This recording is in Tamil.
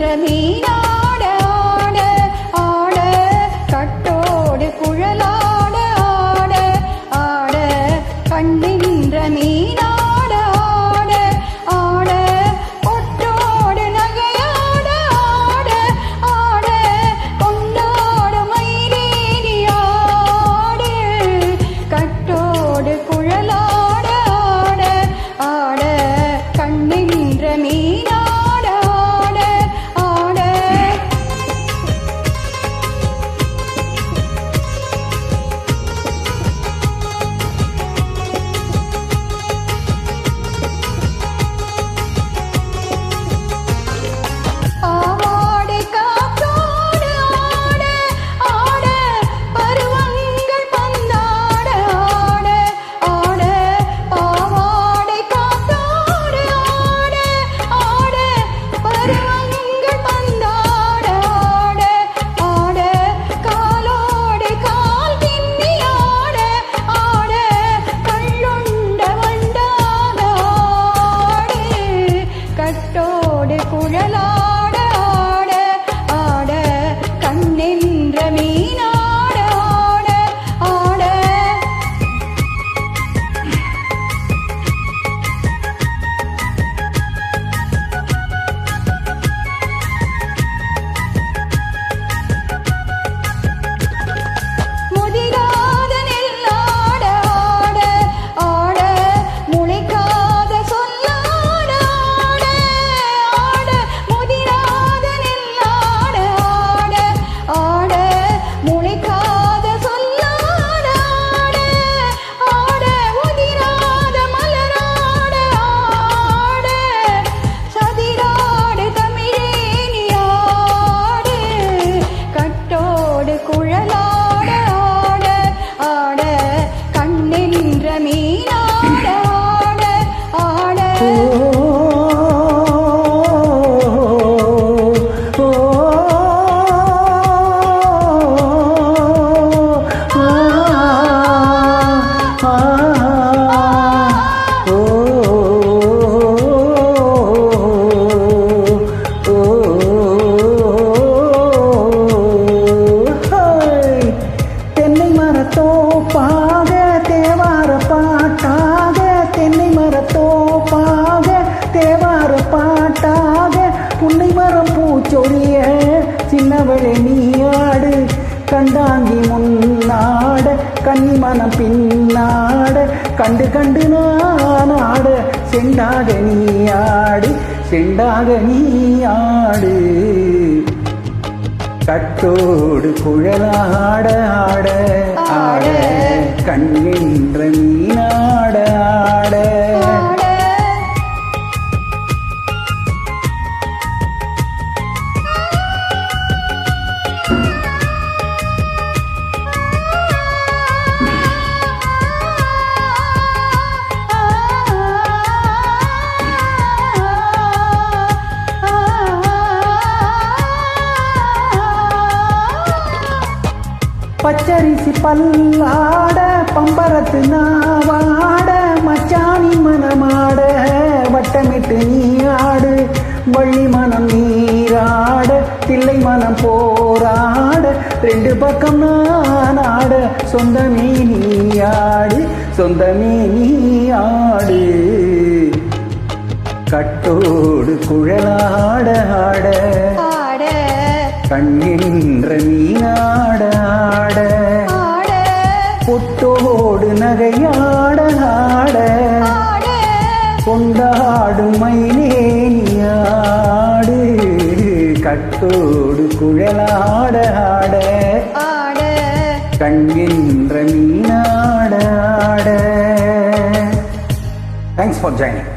நின்ற மீனாட ஆட ஆட கட்டோடு குழலாட ஆட ஆட கண் நின்ற மீனா Cuñela. சின்னவளே நீயாடு கண்டாங்கி முன்னாட கன்னி மனம் பின்னாட கண்டு கண்டு நானாட செண்டாக நீயாடு செண்டாக நீயாடு கட்டோடு குழலாட ஆட. ஆட. கண்ணின்ற பச்சரிசி பல்லாட பம்பரத்து நாவாட மச்சானி மனமாட வட்டமிட்டு நீ ஆடு வள்ளி மனம் நீராட தில்லை மனம் போராட ரெண்டு பக்கம் நான் ஆட சொந்தமே நீ ஆடு சொந்தமே நீ ஆடு கட்டோடு குழலாட ஆட. கண்ணின்ற ஆட. பொட்டோடு நகையாட ஆட. கொண்டாடும் மயிலேனியாடு கட்டோடு குழலாட ஆட. ஆட. கண்கின்ற மீனாட ஆட தேங்க்ஸ் ஃபார் ஜாயினிங்